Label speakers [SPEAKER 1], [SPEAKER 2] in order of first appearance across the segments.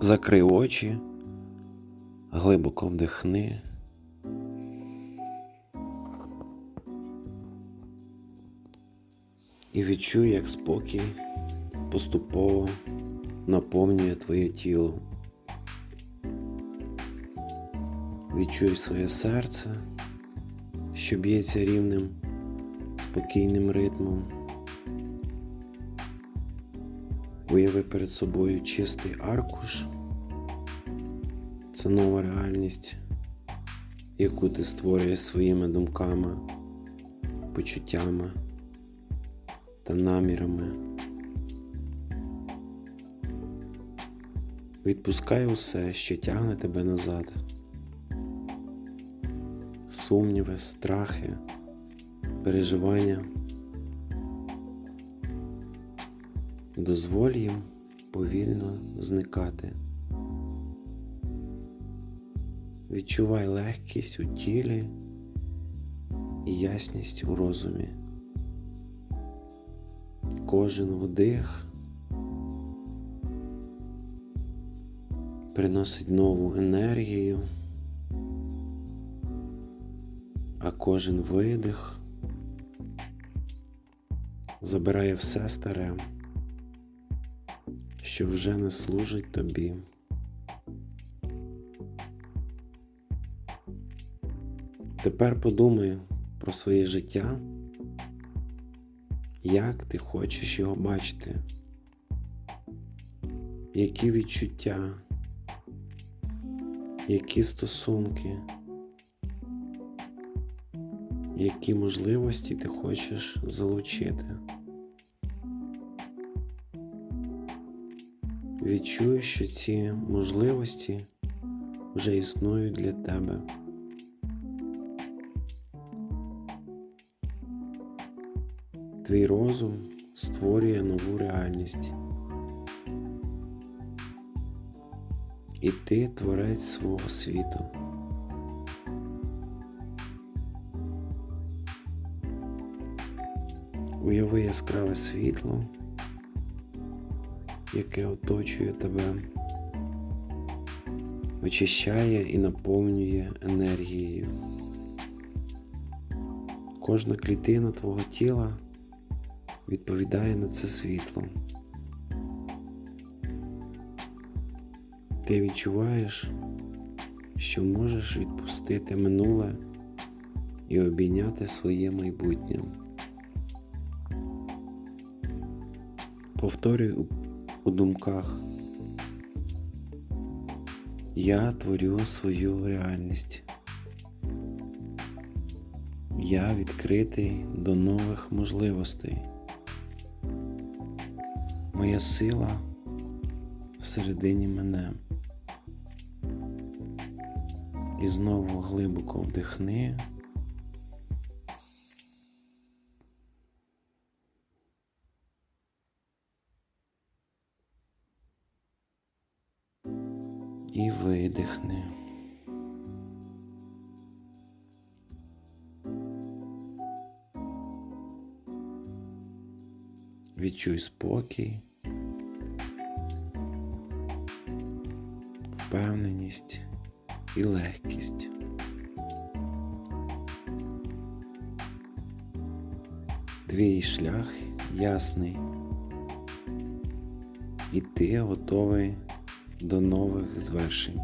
[SPEAKER 1] Закрий очі, глибоко вдихни. І відчуй, як спокій поступово наповнює твоє тіло. Відчуй своє серце, що б'ється рівним, спокійним ритмом. Уяви перед собою чистий аркуш. Це нова реальність, яку ти створюєш своїми думками, почуттями та намірами. Відпускай усе, що тягне тебе назад. Сумніви, страхи, переживання. Дозволь їм повільно зникати. Відчувай легкість у тілі і ясність у розумі. Кожен вдих приносить нову енергію, а кожен видих забирає все старе, що вже не служить тобі. Тепер подумай про своє життя, як ти хочеш його бачити, які відчуття, які стосунки, які можливості ти хочеш залучити. Відчуй, що ці можливості вже існують для тебе. Твій розум створює нову реальність. І ти творець свого світу. Уяви яскраве світло, яке оточує тебе, очищає і наповнює енергією. Кожна клітина твого тіла відповідає на це світло. Ти відчуваєш, що можеш відпустити минуле і обійняти своє майбутнє. Повторюй у, думках. Я творю свою реальність. Я відкритий до нових можливостей. Моя сила всередині мене. І знову глибоко вдихни. І видихни. Відчуй спокій, впевненість і легкість. Твій шлях ясний, і ти готовий до нових звершень.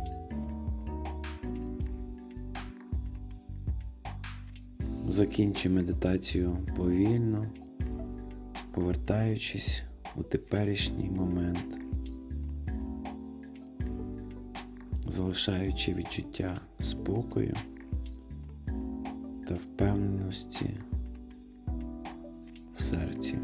[SPEAKER 1] Закінчи медитацію повільно, повертаючись у теперішній момент. залишаючи відчуття спокою та впевненості в серці.